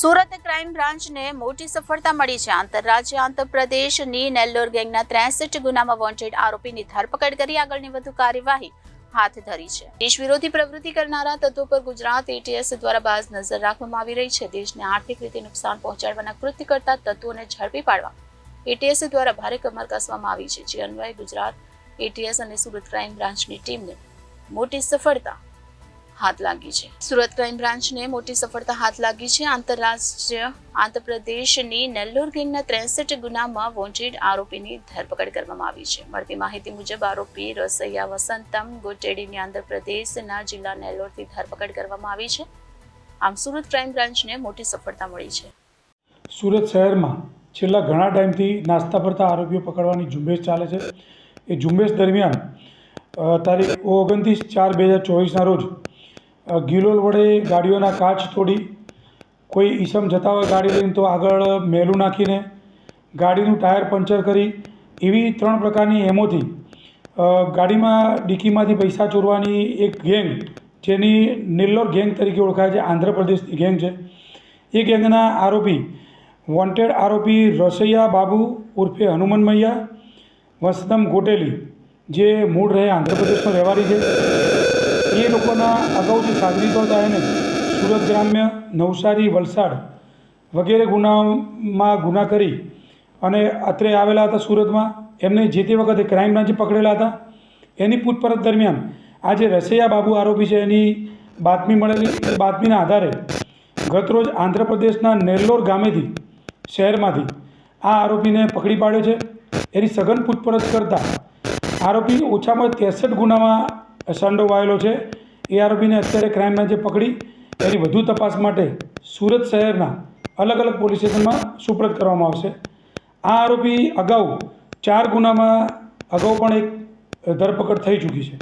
Surat crime બ્રાન્ચને મોટી સફળતા મળી છે. આંતરરાજ્ય આંધ્રપ્રદેશની નેલ્લોર ગેંગના ત્રેસઠ ગુનામાં વોન્ટેડ આરોપીની ધરપકડ કરી આગળની વધુ કાર્યવાહી હાથ ધરી છે. દેશ વિરોધી પ્રવૃત્તિ કરનારા તત્વો પર ગુજરાત એટીએસ દ્વારા બાજ નજર રાખવામાં આવી રહી છે. દેશને આર્થિક રીતે નુકસાન પહોંચાડવાના કૃત્ય કરતા તત્વોને ઝડપી પાડવા એટીએસ દ્વારા ભારે કમર કસવામાં આવી છે. જે અન્વયે ગુજરાત એટીએસ અને સુરત ક્રાઇમ બ્રાન્ચની ટીમને મોટી સફળતા હાથ લાગી છે. સુરત ક્રાઇમ બ્રાન્ચને મોટી સફળતા હાથ લાગી છે. આંતરરાષ્ટ્રીય આંધ્રપ્રદેશની નેલ્લોર ગેંગના ત્રેસઠ ગુનામાં વોન્ટેડ આરોપીની ધરપકડ કરવામાં આવી છે. મળતી માહિતી મુજબ, આરોપી રસૈયા વસંતમ ગોટેડીની આંધ્રપ્રદેશના જિલ્લા નેલ્લોરથી ધરપકડ કરવામાં આવી છે. આમ સુરત ક્રાઇમ બ્રાન્ચને મોટી સફળતા મળી છે. સુરત શહેરમાં છેલ્લા ઘણા ટાઈમથી નાસ્તા ફરતા આરોપીઓ પકડવાની ઝુંબેશ ચાલે છે. એ ઝુંબેશ દરમિયાન તારીખ ઓગણત્રીસ ચાર બે હજાર ચોવીસના રોજ ગિલોલ વડે ગાડીઓના કાચ તોડી, કોઈ ઈસમ જતા હોય ગાડી લઈને તો આગળ મેલું નાખીને ગાડીનું ટાયર પંચર કરી, એવી ત્રણ પ્રકારની એમોથી ગાડીમાં ડિક્કીમાંથી પૈસા ચોરવાની એક ગેંગ, જેની નિલ્લોર ગેંગ તરીકે ઓળખાય છે, આંધ્રપ્રદેશની ગેંગ છે. એ ગેંગના આરોપી વોન્ટેડ આરોપી રસૈયા બાબુ ઉર્ફે હનુમાન મૈયા વસદમ ગોટેલી, જે મૂળ રહે આંધ્રપ્રદેશનો રહેવારી છે. એ લોકોના અગાઉ જે સાગરીતો હતા એને સુરત ગ્રામ્ય, નવસારી, વલસાડ વગેરે ગુનામાં ગુના કરી અને અત્રે આવેલા હતા સુરતમાં, એમને જે તે વખતે ક્રાઇમ બ્રાન્ચે પકડેલા હતા, એની પૂછપરછ દરમિયાન આ જે રસૈયા બાબુ આરોપી છે, એની બાતમી મળેલી બાતમીના આધારે ગતરોજ આંધ્રપ્રદેશના નેલ્લોર ગામેથી, શહેરમાંથી આ આરોપીને પકડી પાડ્યો છે. એની સઘન પૂછપરછ કરતાં આરોપી ઓછામાં ત્રેસઠ ગુનામાં સંડોવાયેલો છે. એ આરોપીને અત્યારે ક્રાઇમ બ્રાન્ચે પકડી. એની વધુ તપાસ માટે સુરત શહેરના અલગ અલગ પોલીસ સ્ટેશનમાં સુપ્રત કરવામાં આવશે. આ આરોપી અગાઉ ચાર ગુનામાં અગાઉ પણ એક ધરપકડ થઈ ચૂકી છે.